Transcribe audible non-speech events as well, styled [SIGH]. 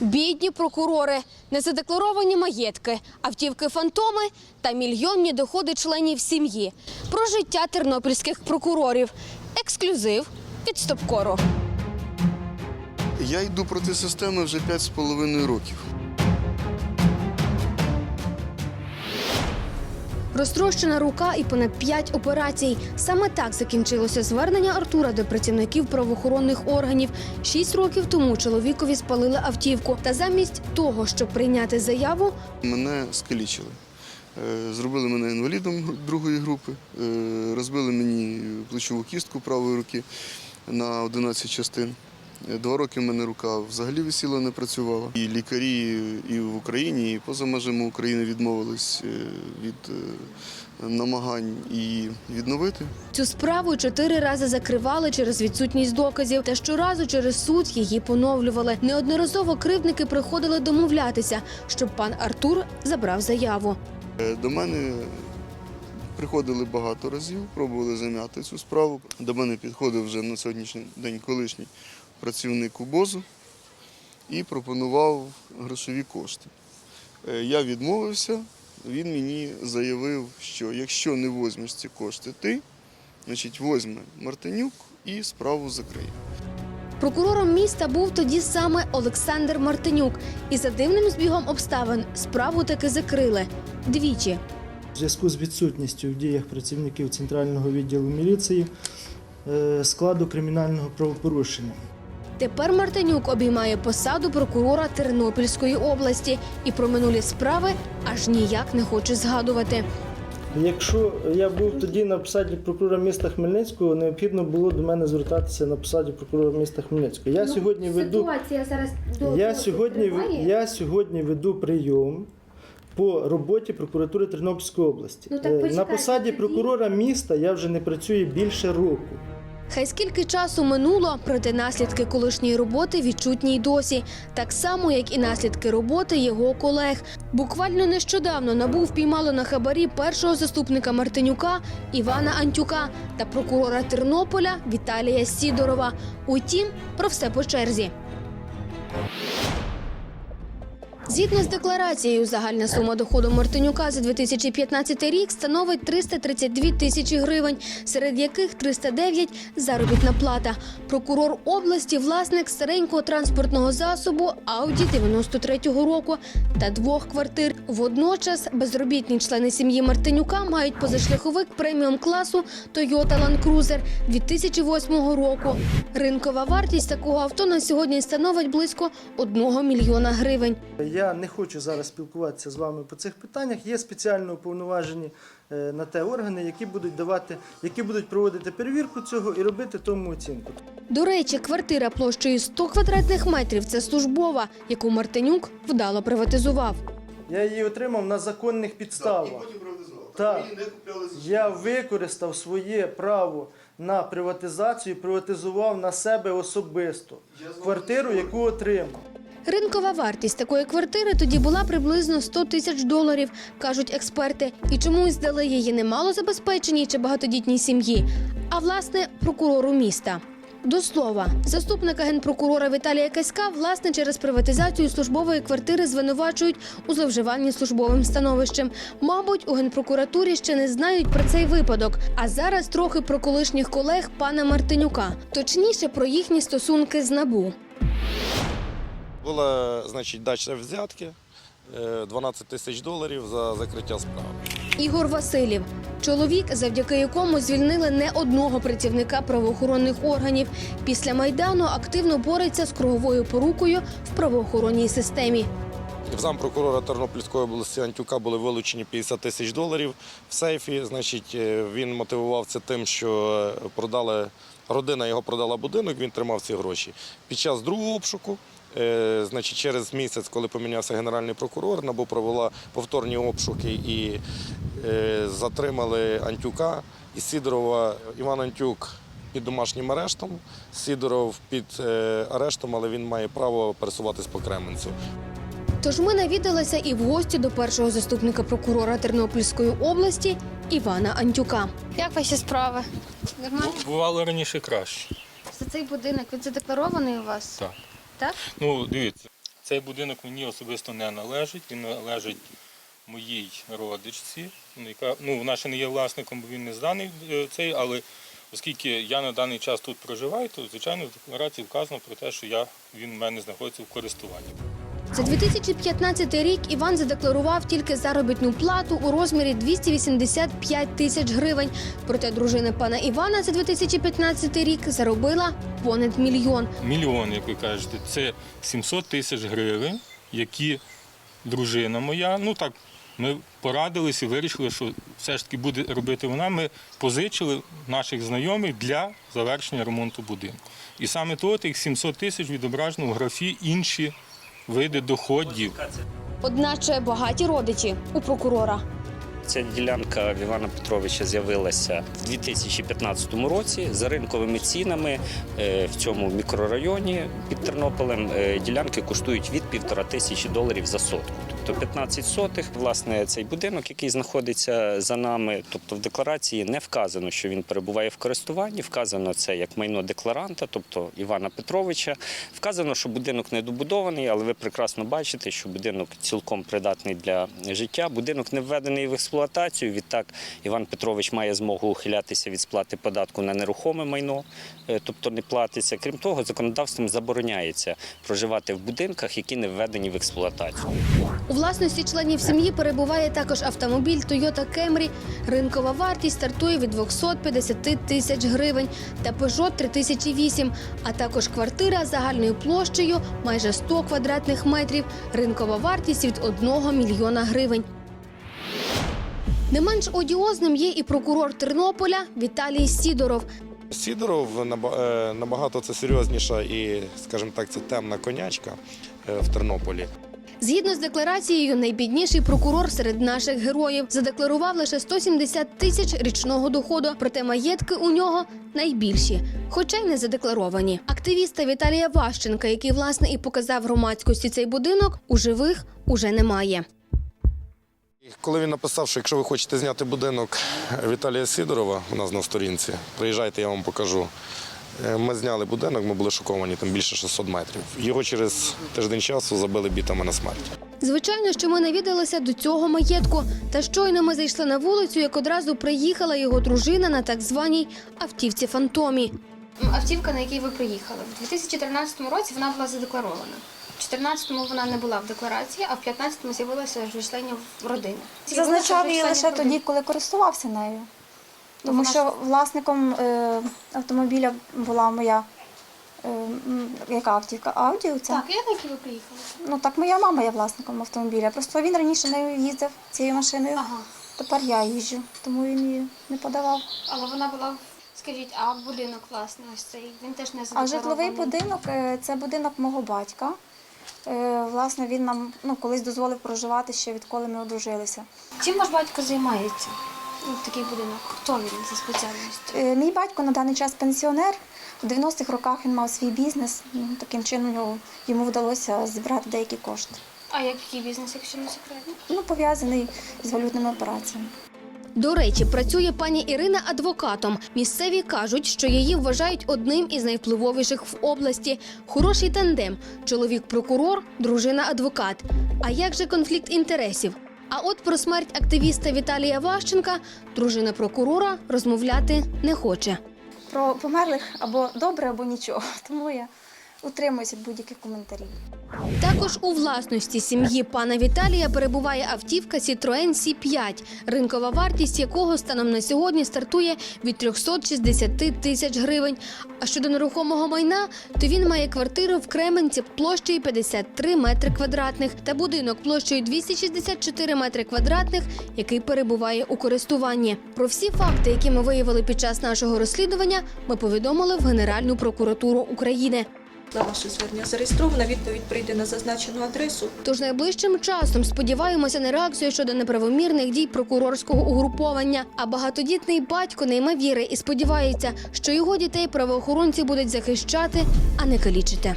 Бідні прокурори, незадекларовані маєтки, автівки фантоми та мільйонні доходи членів сім'ї. Про життя тернопільських прокурорів. Ексклюзив від Стопкору. Я йду проти системи вже 5,5 років. Розтрощена рука і понад п'ять операцій. Саме так закінчилося звернення Артура до працівників правоохоронних органів. Шість років тому чоловікові спалили автівку. Та замість того, щоб прийняти заяву, Мене скалічили. Е, Зробили мене інвалідом другої групи, е, розбили мені плечову кістку правої руки на 11 частин. Два роки в мене рука взагалі висіла, не працювала. І лікарі і в Україні, і поза межами України відмовились е, від е, намагань її відновити. Цю справу чотири рази закривали через відсутність доказів, та щоразу через суд її поновлювали. Неодноразово кривдники приходили домовлятися, щоб пан Артур забрав заяву. Е, До мене приходили багато разів, пробували зам'яти цю справу. До мене підходив вже на сьогоднішній день колишній працівник УБОЗу і пропонував грошові кошти. Е, Я відмовився, він мені заявив, що якщо не возьмеш ці кошти ти, значить возьме Мартинюк і справу закриє. Прокурором міста був тоді саме Олександр Мартинюк, і за дивним збігом обставин справу таки закрили двічі. В зв'язку з відсутністю в діях працівників центрального відділу міліції е, складу кримінального правопорушення. Тепер Мартинюк обіймає посаду прокурора Тернопільської області і про минулі справи аж ніяк не хоче згадувати. Якщо я був тоді на посаді прокурора міста Хмельницького, необхідно було до мене звертатися на посаді прокурора міста Хмельницького. Я сьогодні веду ситуація зараз я сьогодні, я сьогодні веду прийом по роботі прокуратури Тернопільської області. Ну, так Е, на посаді тоді- прокурора міста я вже не працюю більше року. Хай скільки часу минуло, проте наслідки колишньої роботи відчутні й досі, так само як і наслідки роботи його колег. Буквально нещодавно набув піймало на хабарі першого заступника Мартинюка Івана Антюка та прокурора Тернополя Віталія Сідорова. Утім, про все по черзі. Згідно з декларацією, загальна сума доходу Мартинюка за 2015 рік становить 332 тисячі гривень, серед яких 309 – заробітна плата. Прокурор області – власник старенького транспортного засобу Ауді 93-го року та двох квартир. Водночас безробітні члени сім'ї Мартинюка мають позашляховик преміум класу Toyota Land Cruiser 2008 року. Ринкова вартість такого авто на сьогодні становить близько 1 мільйона гривень. Я не хочу зараз спілкуватися з вами по цих питаннях. Є спеціально уповноважені е, на те органи, які будуть давати, які будуть проводити перевірку цього і робити тому оцінку. До речі, квартира площею 100 квадратних метрів це службова, яку Мартинюк вдало приватизував. Я її отримав на законних підставах. Так. Я використав своє право на приватизацію, приватизував на себе особисто квартиру, яку отримав. Ринкова вартість такої квартири тоді була приблизно 100 тисяч доларів, кажуть експерти. І чомусь здали її не малозабезпеченій чи багатодітній сім'ї, а власне прокурору міста. До слова, заступника генпрокурора Віталія Каська власне через приватизацію службової квартири звинувачують у зловживанні службовим становищем. Мабуть, у генпрокуратурі ще не знають про цей випадок. А зараз трохи про колишніх колег пана Мартинюка, точніше про їхні стосунки з набу. Була, значить, дача взятки е, 12 тисяч доларів за закриття справи. Ігор Василів, чоловік, завдяки якому звільнили не одного працівника правоохоронних органів. Після майдану активно бореться з круговою порукою в правоохоронній системі. В зампрокурора Тернопільської області Антюка були вилучені 50 тисяч доларів в сейфі. Значить, е, він мотивував це тим, що е, продали родина його продала будинок, він тримав ці гроші. Під час другого обшуку, е, значить, через місяць, коли помінявся генеральний прокурор, НАБУ провела повторні обшуки і е, затримали Антюка і Сидорова. Іван Антюк під домашнім арештом, Сидоров під е, арештом, але він має право пересуватись по Кременцю. Тож ми навідалися і в гості до першого заступника прокурора Тернопільської області Івана Антюка. Як ваші справи? Нормально? Бувало раніше краще. За цей будинок він задекларований у вас? Так. Так? Ну, дивіться, Цей будинок мені особисто не належить, він належить моїй родичці, ну, яка ну, вона ще не є власником, бо він не зданий е, цей, але оскільки я на даний час тут проживаю, то звичайно в декларації вказано про те, що я, він в мене знаходиться в користуванні. За 2015 рік Іван задекларував тільки заробітну плату у розмірі 285 тисяч гривень. Проте дружина пана Івана за 2015 рік заробила понад мільйон. Мільйон, як ви кажете, це 700 тисяч гривень, які дружина моя, ну так, ми порадилися і вирішили, що все ж таки буде робити вона. Ми позичили наших знайомих для завершення ремонту будинку. І саме того тих 700 тисяч відображено в графі інші види доходів. Одначе багаті родичі у прокурора. Ця ділянка в Івана Петровича з'явилася в 2015 році за ринковими цінами е, в цьому мікрорайоні під Тернополем. е, Ділянки коштують від півтора тисячі доларів за сотку. Тобто 15 сотих. Власне, цей будинок, який знаходиться за нами, тобто в декларації не вказано, що він перебуває в користуванні. Вказано це як майно декларанта, тобто Івана Петровича. Вказано, що будинок недобудований, але ви прекрасно бачите, що будинок цілком придатний для життя. Будинок не введений в експлуатацію. Відтак Іван Петрович має змогу ухилятися від сплати податку на нерухоме майно, е, тобто не платиться. Крім того, законодавством забороняється проживати в будинках, які не введені в експлуатацію. Власності членів сім'ї перебуває також автомобіль Toyota Camry. Ринкова вартість стартує від 250 тисяч гривень та Peugeot 3008, а також квартира загальною площею майже 100 квадратних метрів. Ринкова вартість від 1 мільйона гривень. Не менш одіозним є і прокурор Тернополя Віталій Сідоров. Сідоров е, набагато це серйозніша і, скажімо так, це темна конячка е, в Тернополі. Згідно з декларацією, найбідніший прокурор серед наших героїв задекларував лише 170 тисяч річного доходу, проте маєтки у нього найбільші, хоча й не задекларовані. Активіста Віталія Ващенка, який власне і показав громадськості цей будинок, у живих уже немає. Коли він написав, що якщо ви хочете зняти будинок Віталія Сидорова у нас на сторінці, приїжджайте, я вам покажу. Е, Ми зняли будинок, ми були шоковані, там більше 600 метрів. Його через тиждень часу забили бітами на смерть. Звичайно, що ми навідалися до цього маєтку. Та щойно ми зайшли на вулицю, як одразу приїхала його дружина на так званій автівці фантомі. Автівка, на якій ви приїхали, в 2013 році вона була задекларована. В 2014-му вона не була в декларації, а в 15-му з'явилася вже членів родини. Зазначав її лише тоді, коли користувався нею. Тому що власником е, автомобіля була моя е, м, яка автівка? Аудіо це? Так, я на якій ви приїхали. Ну так моя мама є власником автомобіля. Просто він раніше нею їздив цією машиною. Ага. Тепер я їжджу, тому він її не подавав. Але вона була, скажіть, а будинок, власне, ось цей, він теж не А задекларований. житловий будинок е, це будинок мого батька. Е, Власне, він нам ну, колись дозволив проживати ще відколи ми одружилися. Чим ваш батько займається? Ну, такий будинок. Хто він за спеціальністю? Е, Мій батько на даний час пенсіонер. В 90-х роках він мав свій бізнес. Ну, Таким чином йому вдалося зібрати деякі кошти. А який бізнес, якщо не секретно? Ну, пов'язаний з валютними операціями. До речі, працює пані Ірина адвокатом. Місцеві кажуть, що її вважають одним із найвпливовіших в області. Хороший тандем: чоловік-прокурор, дружина-адвокат. А як же конфлікт інтересів? А от про смерть активіста Віталія Ващенка дружина прокурора розмовляти не хоче. Про померлих або добре, або нічого. [LAUGHS] Тому я утримуюся від будь-яких коментарів. Також у власності сім'ї пана Віталія перебуває автівка Citroen C5, ринкова вартість якого станом на сьогодні стартує від 360 тисяч гривень. А щодо нерухомого майна, то він має квартиру в Кременці площею 53 метри квадратних та будинок площею 264 метри квадратних, який перебуває у користуванні. Про всі факти, які ми виявили під час нашого розслідування, ми повідомили в Генеральну прокуратуру України. На ваше звернення зареєстрована, відповідь прийде на зазначену адресу. Тож найближчим часом сподіваємося на реакцію щодо неправомірних дій прокурорського угруповання. А багатодітний батько не йме віри і сподівається, що його дітей правоохоронці будуть захищати, а не калічити.